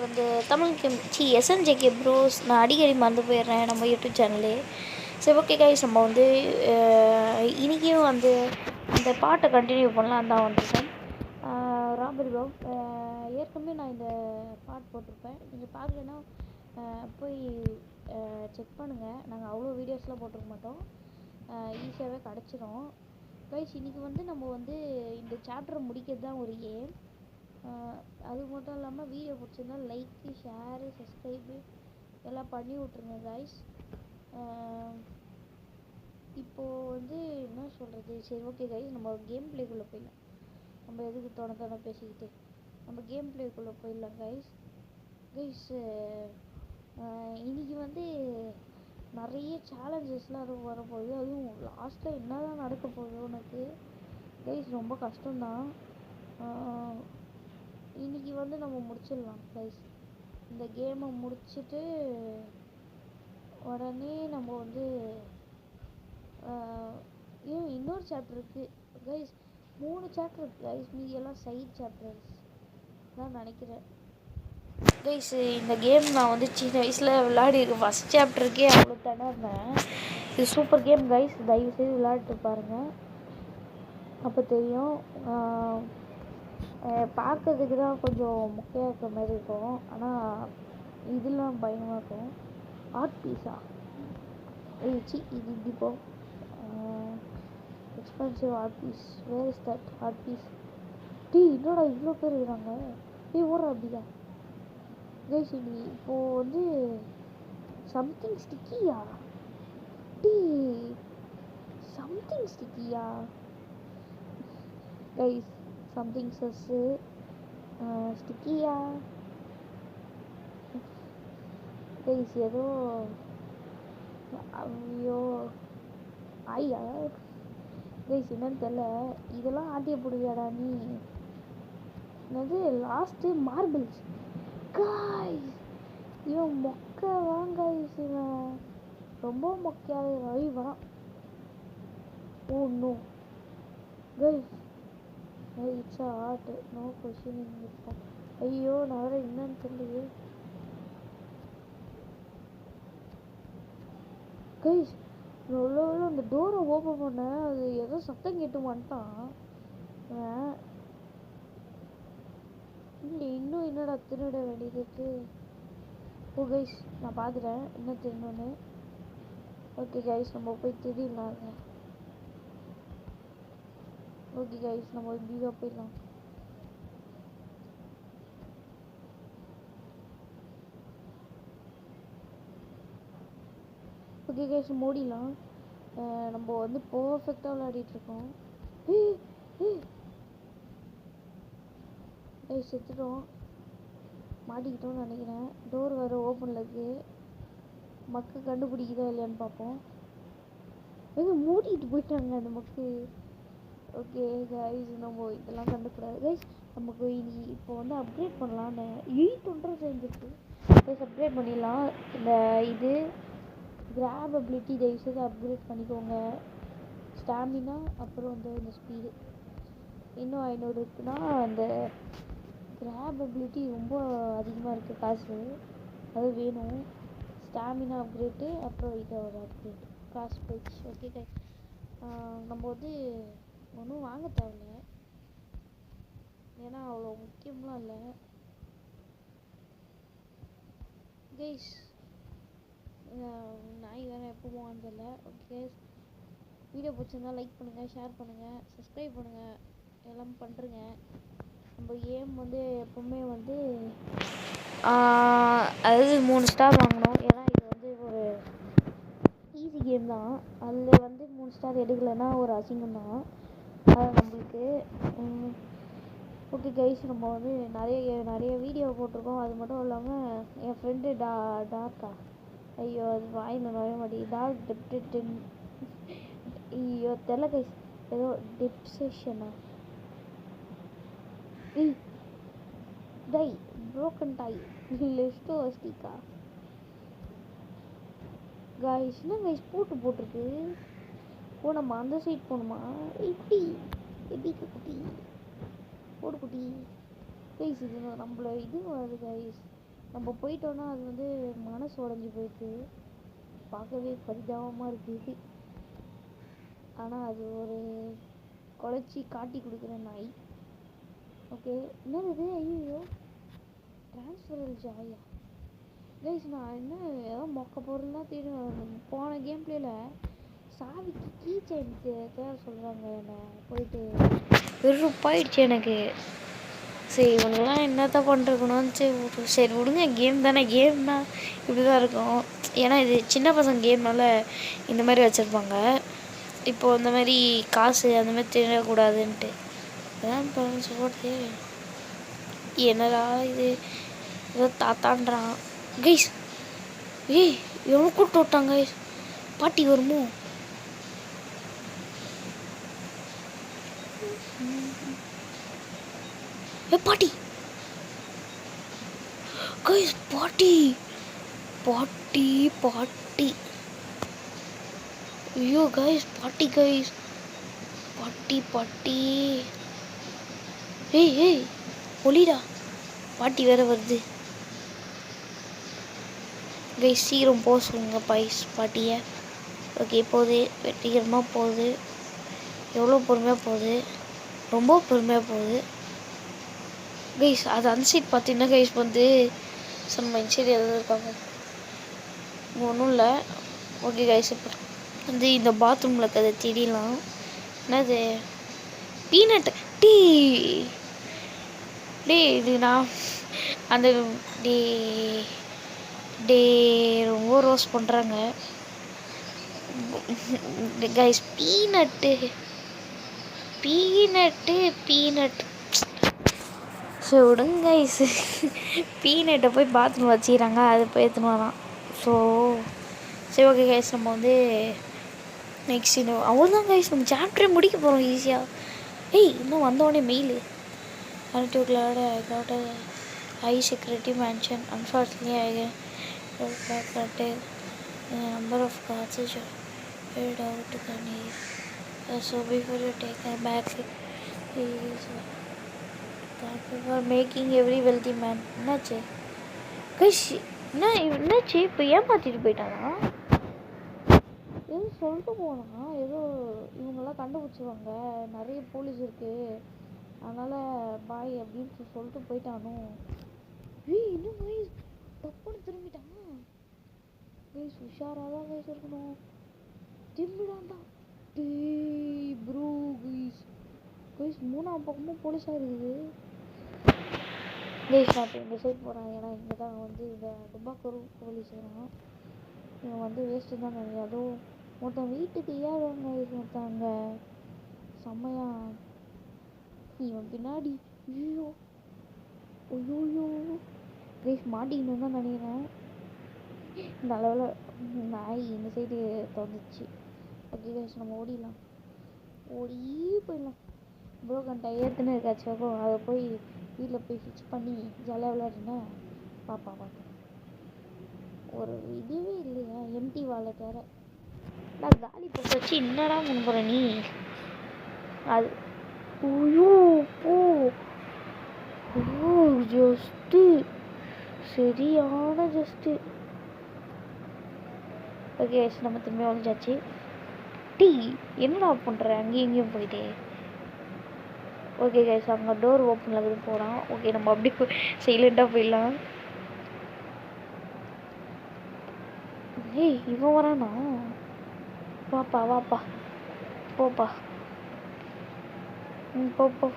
வந்து Tamil game C SNJK bros நான் அடிக்கடி மறந்து போயிடுறேன் நம்ம யூடியூப் சேனலு சரி ஓகே கைஸ் நம்ம வந்து அஹ், இன்னைக்கும் வந்து அந்த பாட்டை கண்டினியூ பண்ணலாம். தான் வந்துட்டேன் ராபரி பாப் ஏற்கனவே நான் இந்த பாட்டு போட்டிருப்பேன். நீங்கள் பார்க்கலன்னா போய் செக் பண்ணுங்கள் நாங்கள் அவ்வளோ வீடியோஸ்லாம் போட்டிருக்க மாட்டோம். ஈஸியாகவே கிடச்சிரும். கைஸ் இன்றைக்கி வந்து நம்ம வந்து இந்த சாப்டரை முடிக்கிறது தான் ஒரு ஏம் அது மட்டும் இல்லாமல் வீடியோ பிடிச்சிருந்தா லைக்கு ஷேரு சப்ஸ்கிரைபு எல்லாம் பண்ணி விட்ருங்க கைஸ் இப்போது வந்து என்ன சொல்கிறது சரி ஓகே கைஸ் நம்ம கேம் பிளேக்குள்ளே போயிடலாம். நம்ம எதுக்கு தோண தோண பேசிக்கிட்டு? நம்ம கேம் பிளேக்குள்ளே போயிடலாம் கைஸ் கைஸ் இன்னைக்கு வந்து நிறைய சேலஞ்சஸ்லாம் அதுவும் வரப்போகுது அதுவும் லாஸ்ட்டில் என்ன தான் நடக்க போகுது உனக்கு? கைஸ் ரொம்ப கஷ்டம்தான். இன்னைக்கு வந்து நம்ம முடிச்சிடலாம் ப்ரைஸ் இந்த கேமை முடிச்சிட்டு உடனே நம்ம வந்து ஏன் இன்னொரு சாப்டர் இருக்குது கைஸ் மூணு சாப்டர் இருக்குது கைஸ் மீதி எல்லாம் சைட் சாப்டர்ஸ் தான் நினைக்கிறேன். கைஸ் இந்த கேம் நான் வந்து சின்ன வயசில் விளையாடி ஃபஸ்ட் சாப்டருக்கே அவ்வளோ திணறினேன் இது சூப்பர் கேம் கைஸ் தயவு செய்து விளையாட்டு பாருங்கள் அப்போ தெரியும் பார்க்கறதுக்கு தான் கொஞ்சம் மொக்கையாக இருக்கிற மாதிரி இருக்கும். ஆனால் இதெல்லாம் பயங்கரமாக இருக்கும். ஆர்ட் பீஸா சி இது இப்படி போ. Expensive art piece where is that art piece tea என்னடா இவ்வளோ பேர் இருக்கிறாங்க? டீ ஓடுற அப்படியா? கைஸ் இது இப்போது வந்து சம்திங் ஸ்டிக்கியா டீ சம்திங் ஸ்டிக்கியா கைஸ் சம்திங் சஸ்ஸு ஸ்டிக்கியா கைஸ் ஏதோ ஐயோ ஐயா கைஸ் என்னன்னு தெரில இதெல்லாம் ஆட்டிய போடுவியாடா நீ? என்னது லாஸ்ட்டு மார்பிள்ஸ் காய்ஸ் இவன் மொக்க வாங்க இவன். ரொம்ப மொக்கையாக ரவி வரான். ஓ no guys it's art no questioning இருக்கும் ஐயோ நான் வேறு என்னன்னு தெரியலையே. கைஸ் எவ்வளோ அந்த டோரை ஓப்பன் பண்ணேன் அது ஏதோ சத்தம் கேட்டு வந்துட்டான் இல்லை இன்னும் என்னடா திருட வேண்டியது இருக்கு? ஓ கைஸ் நான் பார்த்துட்டேன் என்ன திருடணும்னு? ஓகே கைஸ் நம்ம போய் திருடலாம் அதை ஓகே கைஸ் நம்ம பீகா போயிடலாம். ஓகே கைஸ் மூடிலாம் நம்ம வந்து பர்ஃபெக்டாக விளையாடிட்டுருக்கோம் ஏய், செத்துட்டோம். மாட்டிக்கிட்டோம்னு நினைக்கிறேன். டோர் வேறு ஓப்பனில் இருக்குது மக்கு கண்டுபிடிக்குதா இல்லையான்னு பார்ப்போம். எங்கே மூடிட்டு போயிட்டாங்க அந்த மக்கு. ஓகே கைஸ் நம்ம இதெல்லாம் கண்டுக்கூடாது. கைஸ் நமக்கு இனி இப்போ வந்து அப்கிரேட் பண்ணலான்னு எயிட் ஒன்றரை சேர்ந்துருக்கு. கைஸ் அப்கிரேட் பண்ணிடலாம். இந்த இது கிராப் அபிலிட்டி தயவுசெய்து அப்கிரேட் பண்ணிக்கோங்க. ஸ்டாமினா அப்புறம் வந்து இந்த ஸ்பீடு இன்னும் ஐநூறு இருக்குன்னா அந்த கிராப் அபிலிட்டி ரொம்ப அதிகமாக இருக்குது காசு. அது வேணும். ஸ்டாமினா அப்கிரேட்டு அப்புறம் இதோட அப்கிரேட் காசு போயிடுச்சு. ஓகே கை நம்ம வந்து ஒன்றும் வாங்க தேவையில்ல. ஏன்னா அவ்வளோ முக்கியம்லாம் இல்லை. கேஸ் நாய் வேறு எப்போ போவான்னு ஓகே வீடியோ பிடிச்சிருந்தா லைக் பண்ணுங்கள் ஷேர் பண்ணுங்கள் சப்ஸ்கிரைப் பண்ணுங்கள் எல்லாம் பண்ணுறங்க நம்ம ஏம் வந்து எப்பவுமே வந்து அதாவது மூணு ஸ்டார் வாங்கணும். ஏன்னா இது வந்து ஒரு ஈஸி கேம் தான். அதில் வந்து மூணு ஸ்டார் எடுக்கலைன்னா ஒரு அசிங்கம் தான். அது நம்மளுக்கு ஓகே கைஸ் நம்ம வந்து நிறைய நிறைய வீடியோ போட்டிருக்கோம். அது மட்டும் இல்லாமல் என் ஃப்ரெண்டு டா டார்க்கா ஐயோ அது வாயில் நுழைய மாட்டேங்குது. டார்க் டெப்டின் ஐயோ தெரில கைஸ் ஏதோ டிப்சேஷனா டை ப்ரோக்கன் டை லிஸ்டோ ஸ்டிக்கா கைஸ் என்ன கைஸ் போட்டு போட்டிருக்கு? ஓ நம்ம அந்த சைட் போகணுமா? இப்படி எப்படி குட்டி? போடு குட்டி. கைஸ் இது நம்மள இது வருது கைஸ் நம்ம போயிட்டோன்னா அது வந்து மனசு உடஞ்சி போயிடுது. பார்க்கவே பரிதாபமாக இருக்குது ஆனால் அது ஒரு குழச்சி காட்டி கொடுக்குற நாய். ஓகே என்னது ஐயோ ட்ரான்ஸ்ஃபர் ஜாயா கைஸ் நான் என்ன ஏதோ மொக்க பொருள்லாம் தெரியும் போன கேம் பிளேயில் சாவிக்கு கீ செயின் தேவை சொல்கிறாங்க நான் போயிட்டு வெறுப்பாயிடுச்சு எனக்கு. சரி இவனுங்களாம் என்னத்த பண்ணுறக்கணும்னு சரி சரி விடுங்க. கேம் தானே. கேம்னா இப்படி தான் இருக்கும். ஏன்னா இது சின்ன பசங்க கேம்னால இந்த மாதிரி வச்சுருப்பாங்க. இப்போ இந்த மாதிரி காசு அந்த மாதிரி தின்னக்கூடாதுன்ட்டு அதான் பேரண்ட்ஸ் போட்டு என்னடா இது? ஏதோ தாத்தான்றான். கைஸ் ஏய் எவ்வளோ கூப்பிட்டு விட்டாங்க பாட்டி வருமோ? ஏ பாட்டி. கைஸ் பாட்டி. பாட்டி பாட்டி. ஐயோ கைஸ் பாட்டி கைஸ் பாட்டி பாட்டி. ஏய் ஏய் ஒளிடா. பாட்டி வேற வருது. கைஸ் சீக்கிரம் போக சொல்லுங்க பாய்ஸ் பாட்டியை. ஓகே போகுது. வெற்றிகரமாக போகுது. எவ்வளோ பொறுமையாக போகுது. ரொம்ப பொறுமையாக போகுது. கைஸ் அது அந்த சைட் பார்த்தீங்கன்னா கைஸ் வந்து சம் மைண்ட் சைடு எதாவது இருக்காங்க. ஒன்றும் இல்லை. ஓகே கைஸ் இப்போ வந்து இந்த பாத்ரூமில் இருக்கிறத தெரியலாம் என்னது? பீனட் டீ டே இது நான் அந்த டே டே ரொம்ப ரோஸ் பண்ணுறாங்க guys peanut peanut peanut. So விடுங்க ஐஸு பீனட்டை போய் பாத்ரூம் வச்சுக்கிறாங்க அதை போய் எடுத்துன்னு வரான் ஸோ சரி ஓகே கைஸ் நம்ம வந்து நெக்ஸ்ட் இன்னும் அவ்வளோதான் கைஸ் நம்ம சாப்டரே முடிக்க போகிறோம் ஈஸியாக ஏய் இன்னும் வந்தோடனே mail Until glad I got a high security mansion. Unfortunately, I got back at a so before you take her back, he is uh, that for making every wealthy man. என்னாச்சு guys என்ன என்னாச்சு இப்போ ஏமாத்திட்டு போயிட்டானா? ஏதோ சொல்லிட்டு போனா ஏதோ இவங்கெல்லாம் கண்டுபிடிச்சிருவாங்க. நிறைய போலீஸ் இருக்கு. அதனால பாய் அப்படின்னு சொல்லிட்டு போயிட்டானோ? ஏய் இன்னும் கைஸ் தப்புன்னு திரும்பிட்டான்? கைஸ் உஷாராக தான் கைஸ் இருக்கணும். திரும்பிடான்டா டேய் ப்ரோ கைஸ் கைஸ் மூணாம் பக்கமும் போலீஸாக இருக்குது. இந்த நான் இப்போ இந்த சைட் போகிறேன் ஏன்னா இங்கே தான் வந்து இந்த டுபாக்கூர் போலீஸ் வரும் இவன் வந்து வேஸ்ட்டு தான் நினைக்கிறேன் அதுவும் ஒருத்தன் வீட்டுக்கு ஏறவங்க ஒருத்தவங்க செம்மையா. இவன் பின்னாடி ஐயோ ஐயோயோ கைஸ் மாட்டிக்கணும் தான் நினைக்கிறேன். இந்த அளவில் நாய் இந்த சைடு திறந்துச்சு ஓகே நம்ம ஓடிடலாம். ஓடி போயிடலாம். ப்ரோக்கன் டயர்த்துன்னு இருக்காச்சு அதை போய் வீட்டில் போய் ஃபிக்ஸ் பண்ணி ஜாலியாக விளையாடுனா பாப்பா பாப்பா ஒரு இதுவே இல்லையா எம்டி வாழை வேற. நான் காலி போட்டு வச்சு என்னடா பண்ண நீ? அது ஐயோ போ. ஓ ஜஸ்ட்டு சரியான ஜஸ்ட்டு ஓகே நம்ம திரும்பி வந்துச்சாச்சு டீ என்னடா பண்ணுற அங்கேயும் இங்கேயும் போயிட்டே. ஓகே கைஸ் அங்கே டோர் ஓப்பனில் இருக்குது போகிறான் ஓகே நம்ம அப்படி சைலண்ட்டாக போயிடலாம். ஏய் இவன் வரானா? வாப்பா வாப்பா போப்பா ம் போப்போ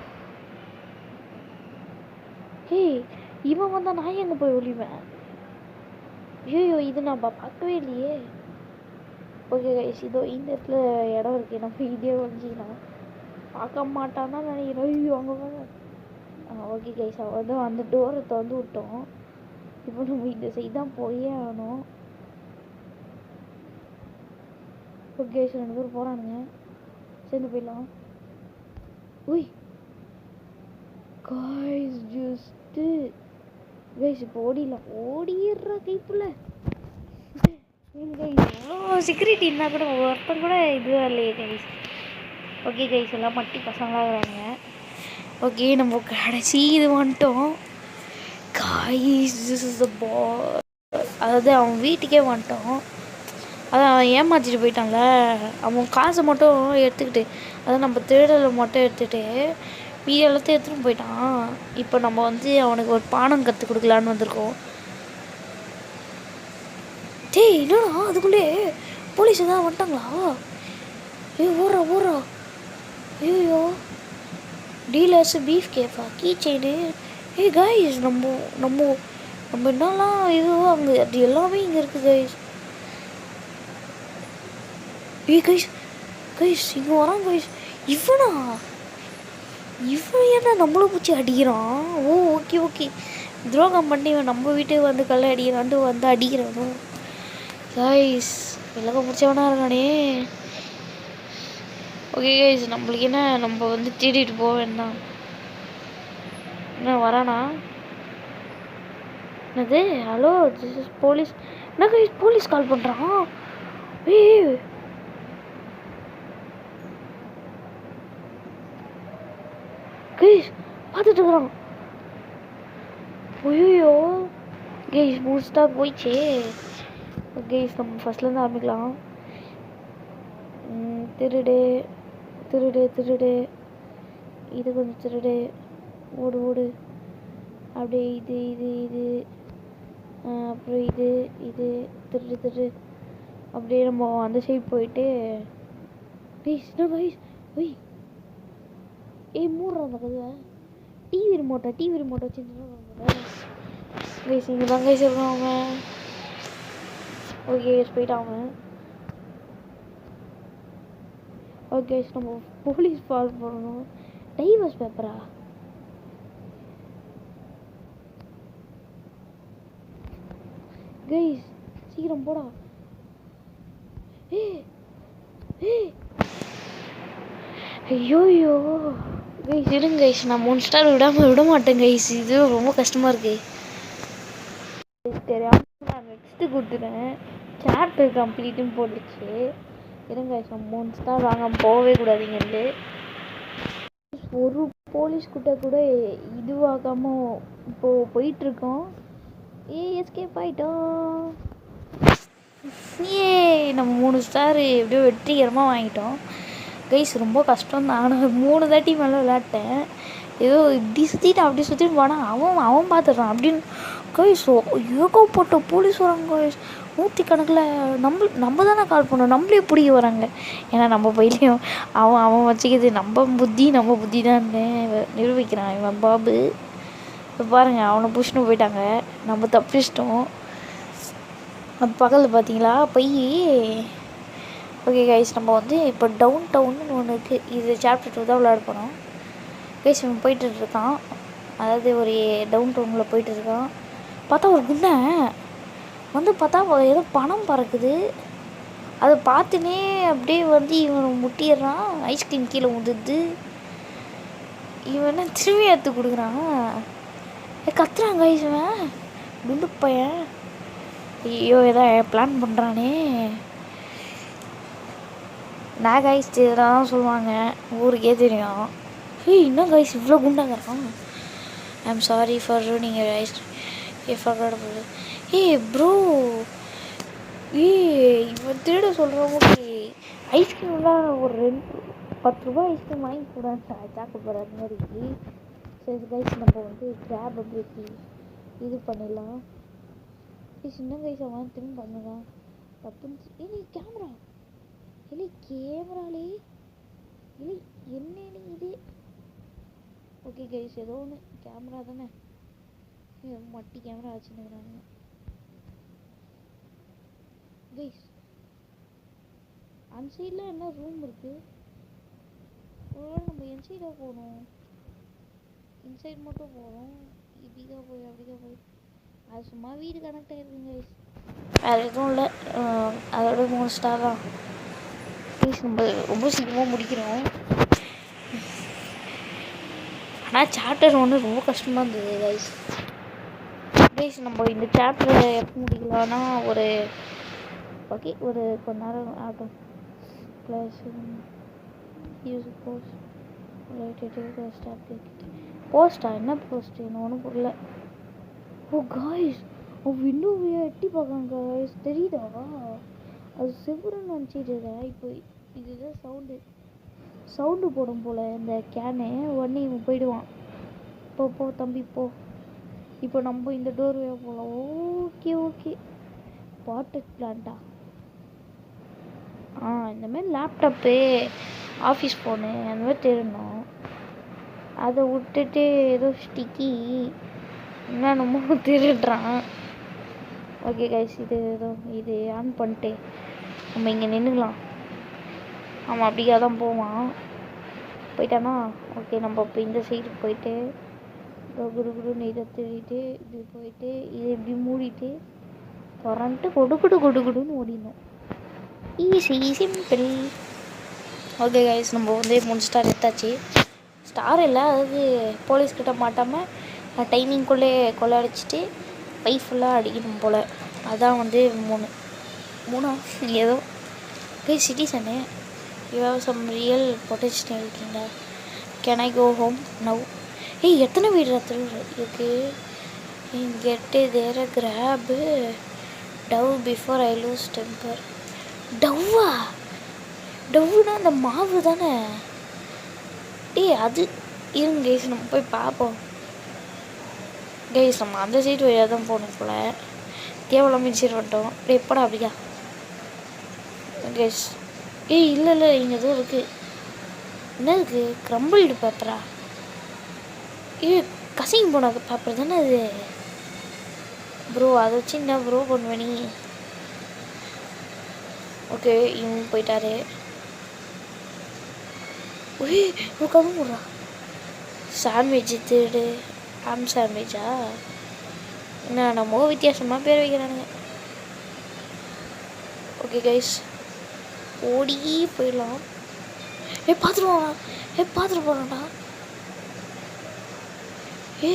ஏய் இவன் வந்தா நான் எங்கே போய் ஒளிவேன்? ஐயோ இது நான் பார்க்கவே இல்லையே. ஓகே கைஸ் இதோ இந்த இடத்துல இடம் இருக்கு. நம்ம இதே ஒழிஞ்சிக்கலாம் பார்க்க மாட்டான்னா நினைக்கிறேன். ஐயோ அங்கே ஓகே கைஸ் அவன் வந்து அந்த டோரை திறந்து விட்டோம். இப்போ நம்ம இந்த சைடு தான் போயே ஆகணும். ஓகே கைஸ் ரெண்டு பேரும் போகிறானுங்க சேர்ந்து போயிடலாம். உய். காய்ஸ் ஜஸ்ட்டு கைஸ் இப்போ ஓடிடலாம். ஓடிடுற கைப்புல இவ்வளோ செக்யூரிட்டி இருந்தால் கூட ஒருத்தன் கூட இதுவாக இல்லையே கைஸ் ஓகே கைஸ் எல்லாம் மட்டி பசங்களாக இருக்கிறாங்க ஓகே நம்ம கடைசி இது வந்துட்டோம். கைஸ் திஸ் இஸ் த பா அதாவது அவன் வீட்டுக்கே வந்துட்டோம் அதான் அவன் ஏமாற்றிட்டு போயிட்டான்ல. அவன் காசை மட்டும் எடுத்துக்கிட்டு அதான் நம்ம தேடலை மட்டும் எடுத்துகிட்டு மீதி எல்லாத்தையும் எடுத்துகிட்டு போயிட்டான். இப்போ நம்ம வந்து அவனுக்கு ஒரு பானம் கற்றுக் கொடுக்கலான்னு வந்திருக்கோம். டேய் என்னடா அதுக்குள்ளே போலீஸ் எதாவது வந்துட்டாங்களா? ஏய் ஓடுறா ஓடுறா. ஐயோ டீலர்ஸ் பீஃப் கேஃபா கீ செயின் ஏய் கைஸ் நம்ம நம்ம நம்ம என்னெல்லாம் இதுவோ அங்கே அது எல்லாமே இங்கே இருக்குது கைஸ் ஏய் கைஸ் கைஸ் இங்கே வரான் கைஸ் இவனா? இவன் என்ன நம்மளை பிடிச்சி அடிக்கிறான்? ஓ ஓகே ஓகே துரோகம் பண்ணி இவன் நம்ம வீட்டுக்கு வந்து கல்ல அடிக்கிறான் வந்து அடிக்கிறானோ? கைஸ் விலக பிடிச்சவனா இருக்கானே? ஓகே கைஸ் நம்மளுக்கு என்ன? நம்ம வந்து தேடிட்டு போக வேண்டாம். என்ன வரானா? என்னது? ஹலோ திஸ் இஸ் போலீஸ் என்ன கைஸ் போலீஸ் கால் பண்ணுறான் ஏய். கைஸ் பார்த்துட்டு இருக்கிறான். ஐயோ கைஸ் பூஸ்டாக போயிடுச்சே. கைஸ் நம்ம ஃபஸ்ட்லேருந்து ஆரம்பிக்கலாம். திருடு. திருடு திருடு. இது கொஞ்சம் திருடு. ஓடு ஓடு. அப்படியே இது இது இது. அப்புறம் இது இது. திருடு திருடு. அப்படியே நம்ம அந்த சைடு போயிட்டு கைஸ் என்ன ஒய் ஏய். மூடுற அந்த கதவை. டிவி ரிமோட்டை டிவி ரிமோட்டை வச்சுருந்தா கைஸ் இங்கே தான் கைஸ் இருக்கான் அவன் ஓகே போயிட்டான் அவன் ஓகே நம்ம போலீஸ் ஃபால் பண்ணணும் டைவர்ஸ் பேப்பரா கைஸ் சீக்கிரம் போடா. ஐயோயோ. கைஸ் இருங்க கைஸ் நான் மூணு ஸ்டார் விடாம விட மாட்டேன் கைஸ் இது ரொம்ப கஷ்டமா இருக்கு. தெரியாம நான் நெக்ஸ்ட்டு கொடுத்துட்டேன். சாப்டர் கம்ப்ளீட்டும் போட்டுச்சு. இருங்க மூணு ஸ்டார் வாங்க போகவே கூடாதுங்கன்னு ஒரு போலீஸ் கிட்ட கூட இதுவாகாம இப்போ போயிட்டு இருக்கோம் ஏ எஸ்கேப் ஆயிட்டோம் ஏ நம்ம மூணு ஸ்டார் எப்படியோ வெற்றிகரமாக வாங்கிட்டோம். கைஸ் ரொம்ப கஷ்டம் தான் ஆனால் மூணு தாட்டி மேலே விளையாட்டேன். ஏதோ இப்படி சுற்றிட்டு அப்படி சுற்றிட்டு போனால் அவன் அவன் பார்த்துடுறான் அப்படின்னு. கைஸ் ஏகப்பட்ட போலீஸ் வராங்க கைஸ் நூற்றுக்கணக்கில் நம்ம நம்ம தானே கால் பண்ணோம். நம்மளே பிடிக்க வராங்க ஏன்னா நம்ம பையிலையும் அவன் அவன் வச்சுக்கிறது நம்ம புத்தி நம்ம புத்தி தான் நிரூபிக்கிறான் இவன் பாபு. இப்போ பாருங்கள் அவனை புஷ்னு போயிட்டாங்க. நம்ம தப்பிச்சிட்டோம். அது பக்கத்தில் பார்த்தீங்களா போய் ஓகே கைஸ் நம்ம வந்து இப்போ டவுன் டவுன்னு ஒன்று இருக்குது இது சாப்டர் டூ தான் விளையாட போகிறோம் கைஸ் இவன் போயிட்டு இருக்கான். அதாவது ஒரு டவுன் டவுனில் போயிட்டு இருக்கான். பார்த்தா ஒரு குண்டை. வந்து பார்த்தா ஏதோ பணம் பறக்குது. அதை பார்த்துனே அப்படியே வந்து இவன் முட்டிடுறான். ஐஸ்கிரீம் கீழே உந்துது இவன் என்ன திரும்பி எடுத்து கொடுக்குறான். ஏ கத்துறான் கைஸ் இவன். குண்டு பையன். ஐயோ ஏதோ பிளான் பண்ணுறானே நான் கைஸ் இதெல்லாம் சொல்லுவாங்க. ஊருக்கே தெரியும். ஏய் இன்னும் கைஸ் இவ்வளோ குண்டாங்கிறான் ஐ எம் சாரி ஃபார் நீங்கள் ஐஸ் ஏ ஏய் ப்ரோ ஏய் இவன் திருட சொல்கிறவங்க ஐஸ்கிரீம்லாம் ஒரு ரெண்டு பத்து ரூபாய் ஐஸ்கிரீம் வாங்கி கூடாது சாக்க போகிற மாதிரி. சரி கைஸ் நம்ம வந்து கேப் அப்படி இது பண்ணிடலாம். ஏய் சின்ன கைஸ் அவன் திரும்ப பண்ணலாம் தப்புன்னு ஏய் கேமரா இல்லை கேமராலே இல்லை என்ன இது? ஓகே கைஸ் ஏதோ ஒன்று கேமரா தானே. மட்டி கேமரா வச்சுருக்கிறாங்க கைஸ் அந்த சைடில் என்ன ரூம் இருக்கு? ஒருவேளை நம்ம என் சைடாக போகணும். இன்சைட் மட்டும் போகிறோம் இப்படிதான் போய் அப்படிதான் போய். அது சும்மா வீடு கனெக்ட் ஆயிருக்குங்க கைஸ் வேறு எதுவும் இல்லை. அதோட மூணு ஸ்டார் தான். ப்ளீஸ் நம்ம ரொம்ப சீக்கிரமாக முடிக்கிறோம். ஆனால் சாப்டர் ஒன்று ரொம்ப கஷ்டமாக இருந்தது கைஸ் கைஸ் நம்ம இந்த சாப்டரை எப்போ முடிக்கலாம்னா ஒரு ஓகே ஒரு கொஞ்ச நேரம் ஆகட்டும். Plus use post right stop போஸ்டா என்ன போஸ்ட் என்ன ஒன்றும் புரியல. ஓ காய்ஸ் அவன் விண்டோவை எட்டி பார்க்கான் காய்ஸ் தெரியுதா? அது செவ்வருன்னு நினச்சிட்டு இருக்கேன் இப்போ இதுதான் சவுண்டு சவுண்டு போடும் போல் இந்த கேனு உடனே இவன் போயிடுவான். போ போ தம்பி போ. இப்போ நம்ம இந்த டோர்வே போகலாம் ஓகே ஓகே வாட்டர் பிளான்ட்டா இந்த மாதிரி லேப்டாப்பு ஆஃபீஸ் ஃபோனு அந்த மாதிரி தேடணும். அதை விட்டுட்டு ஏதோ ஸ்டிக்கி என்னென்னமோ திருடுறான் ஓகே கைஸ் இது ஏதோ இது ஆன் பண்ணிட்டு நம்ம இங்கே நின்றுக்கலாம் அவன் அப்படியே தான் போவான். போயிட்டானா? ஓகே நம்ம இப்போ இந்த சைடு போயிட்டு குரு குடு இதை திருடிட்டு இப்படி போயிட்டு இதை இப்படி மூடிட்டு திறன்ட்டு கொடு கொடு கொடு கொடுன்னு ஈஸி சிம்பிள் ஓகே கைஸ் நம்ம வந்து மூணு ஸ்டார் எடுத்தாச்சு ஸ்டார் இல்லை அதாவது போலீஸ்கிட்ட மாட்டாமல் டைமிங்குள்ளே கொள்ளடிச்சிட்டு வைஃப் ஃபுல்லாக அடிக்கணும் போல். அதான் வந்து மூணு. மூணா? ஏதோ. போய் citizen you have some real potential இருக்கீங்களா can I go home now ஏய் எத்தனை வீடு ரத்து இருக்கு? Get there grab dough before I lose temper டவ்வா? டவ்னா அந்த மாவு தானே? டேய் அது இருங்க கைஸ் நம்ம போய் பார்ப்போம் கைஸ் நம்ம அந்த சைடு வழியாக தான் போகணும் போல. கேவலம் மிச்சிட்டு வந்துட்டோம் டேய் எப்படா அப்படியா? கைஸ் ஏய் இல்லை இல்லை இங்கே எதுவும் இருக்குது என்ன இருக்குது க்ரம்பிள்டு பேப்பரா ஏ கசிங் போன பேப்பர் தானே அது? ப்ரோ அதை வச்சு என்ன ப்ரோ பண்ணுவேன் நீ? ஓகே இவங்க போயிட்டாரு ஒய் ஒரு கம்மி போடுறா சாண்ட்விட்ச் திருடு ஆம் சாண்ட்விச்சா என்ன நம்ம வித்தியாசமாக பேர் வைக்கிறானுங்க ஓகே கைஸ் ஓடி போயிடலாம் ஏ பார்த்துட்டு ஏ பார்த்துட்டு போகிறோம்டா ஏ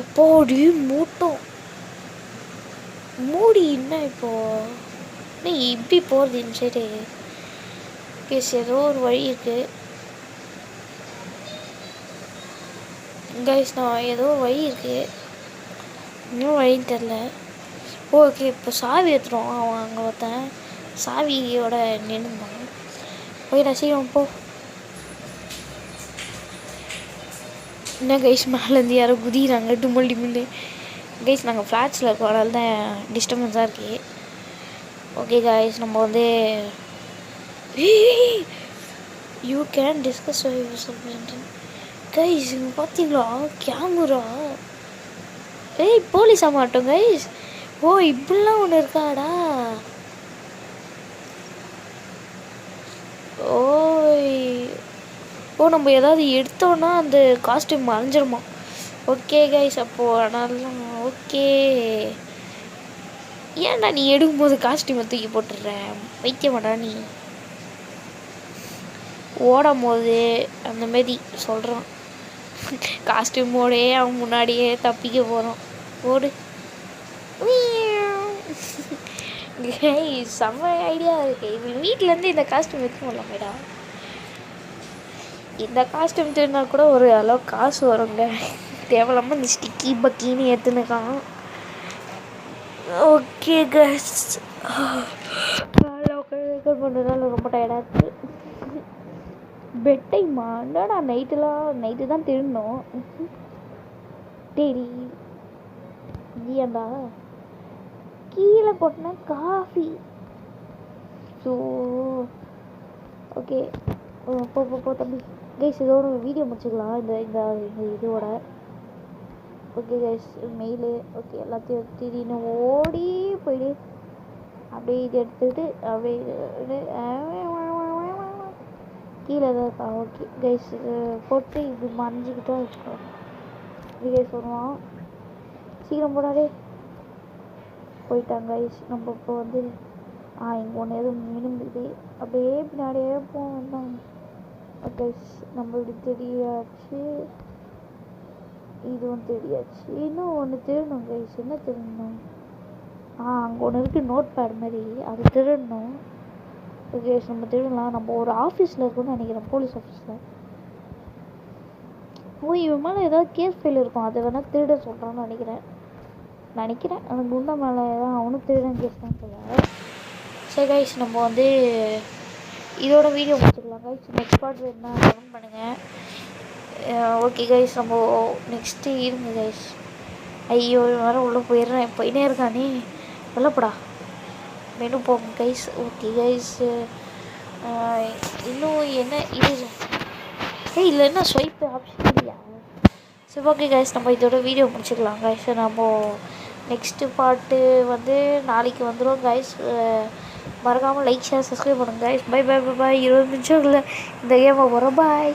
எப்போடி மூட்டும் மூடி என்ன இப்போ என்ன இப்படி போகிறது சரி கேஸ் ஏதோ ஒரு வழி இருக்குது கைஸ் நான் ஏதோ வழி இருக்குது இன்னும் வழின்னு தெரில ஓகே இப்போ சாவி ஏற்றுறோம் அவன் அங்கே ஒருத்தன் சாவியோட நின்றுந்தான் போயிடா சீக்கிரம் போ. என்ன கைஸ் மேலேருந்து யாரோ குதிக்கிறாங்க டுமல் டிமில்னு கைஸ் நாங்கள் ஃப்ளாட்ஸில் இருக்கோம் அதனால தான் டிஸ்டர்பன்ஸாக இருக்குது ஓகே காய்ஸ் நம்ம வந்து யூ கேன் டிஸ்கஸ் கைஸ் இங்கே பார்த்தீங்களா கேமரா ஏய் போலீஸ் மாட்டோம் கைஸ் ஓ இப்படிலாம் ஒன்று இருக்காடா? ஓய். ஓ நம்ம ஏதாவது எடுத்தோன்னா அந்த காஸ்டியூம் மறைஞ்சிருமா? ஓகே கைஸ் அப்போது ஆனாலும் ஓகே ஏன்டா நீ எடுக்கும்போது காஸ்டியூமை தூக்கி போட்டுடுற? வைத்தியமாடா நீ. ஓடும் போது அந்த மாதிரி சொல்கிறான் காஸ்டியூமோடே அவன் முன்னாடியே தப்பிக்க போகிறோம் ஓடு. செம்ம ஐடியா இருக்கு. இவன் வீட்டிலேருந்து இந்த காஸ்டியூம் எடுத்து போடலாமேடா இந்த காஸ்டியூம் திருந்தா கூட ஒரு அளவு காசு வருங்க தேவையில்லாமல் இந்த ஸ்டிக்கி பக்கின்னு ஏற்றுனுக்கான் ஓகே கஸ் ரெக்கார்ட் பண்ணுறதுனால ரொம்ப டயர்டாக இருக்குது பெட் டைமா என்னடா நைட்டுலாம் நைட்டு தான் திருடணும். டெரி ஏன்டா? கீழே கொட்டின காஃபி ஸோ ஓகே போ போ தம்பி. கைஸ் இதோட வீடியோ முடிச்சுக்கலாம். இந்த இந்த இந்த இதோட. ஓகே கைஸ் மெயிலு ஓகே எல்லாத்தையும் திடீர்னு ஓடி போயிடு. அப்படியே இது எடுத்துக்கிட்டு அப்படியே கீழே தான் இருக்கா? ஓகே கைஸ் போட்டு இப்படி மறைஞ்சிக்கிட்டா வச்சுக்கோ இப்படி கைஸ் வருவான். சீக்கிரம் போனாலே போயிட்டாங்க கைஸ் நம்ம இப்போ வந்து ஆ இங்கே ஒன்று எதுவும் மினுங்குது. அப்படியே பின்னாடியே போவோம் ஓகே கைஸ் நம்ம இப்படி தெரியாச்சு. இதுவும் தெரியாச்சு. இன்னும் ஒன்று திருடணும் கைஸ் என்ன திருடணும்? ஆ அங்கே ஒன்று இருக்குது நோட் பேட் மாதிரி. அது திருடணும். ஓகே நம்ம திருடலாம். நம்ம ஒரு ஆஃபீஸில் இருக்கோம்னு நினைக்கிறேன் போலீஸ் ஆஃபீஸில் ஓ இவன் மேலே ஏதாவது கேஸ் ஃபெயில் இருக்கும். அதை வேணால் திருட சொல்கிறான்னு நினைக்கிறேன். நினைக்கிறேன். அந்த குண்டை மேலே தான் அவனும் திருடன் கேஸ் தான் சொல்லுவாங்க சரி கைஸ் நம்ம வந்து இதோட வீடியோ முடிச்சுக்கலாம் கைஸ் நெக்ஸ்ட் பார்ட் வேணுன்னா கமெண்ட் பண்ணுங்கள் ஓகே கைஸ் நம்ம நெக்ஸ்ட்டு இருங்க கைஸ் ஐயோ இவன் வேறு உள்ளே போயிடுறேன். போயினே இருக்கானே வெள்ளப்படா மெனு போங்க கைஸ் ஓகே கைஸ் இன்னும் என்ன? இது ஏய் இல்லை என்ன ஸ்வைப் ஆப்ஷன் இல்லையா? சரி ஓகே கைஸ் நம்ம இதோட வீடியோ முடிச்சுக்கலாம் கைஸ் நம்ம நெக்ஸ்ட்டு பாட்டு வந்து நாளைக்கு வந்துடும் கைஸ் மறக்காமல் லைக் ஷேர் சப்ஸ்கிரைப் பண்ணுங்கள் guys bye bye bye bye இருபது நிமிஷம் இல்லை இந்த கேமை போகிறோம் பாய்